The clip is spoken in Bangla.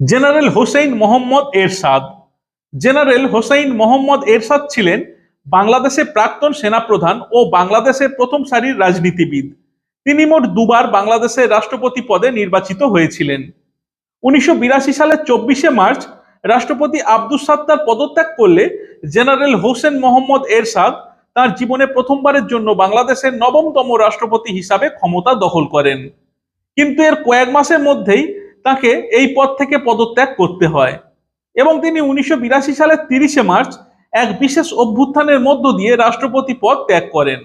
জেনারেল হোসেইন মোহাম্মদ এরশাদ। জেনারেল হোসেইন মোহাম্মদ এরশাদ ছিলেন বাংলাদেশের প্রাক্তন সেনাপ্রধান ও বাংলাদেশের প্রথম সারির রাজনীতিবিদ। তিনি মোট দুবার বাংলাদেশের রাষ্ট্রপতি পদে নির্বাচিত হয়েছিলেন। উনিশশো বিরাশি সালের চব্বিশে মার্চ রাষ্ট্রপতি আব্দুস সাত্তার পদত্যাগ করলে জেনারেল হোসেন মোহাম্মদ এরশাদ তার জীবনে প্রথমবারের জন্য বাংলাদেশের নবমতম রাষ্ট্রপতি হিসাবে ক্ষমতা দখল করেন। কিন্তু এর কয়েক মাসের মধ্যেই তাকে এই পদ থেকে পদত্যাগ করতে হয়। এবং তিনি উনিশশো বিরাশি সালের তিরিশে মার্চ এক বিশেষ অভ্যুত্থানের মধ্য দিয়ে রাষ্ট্রপতি পদ ত্যাগ করেন।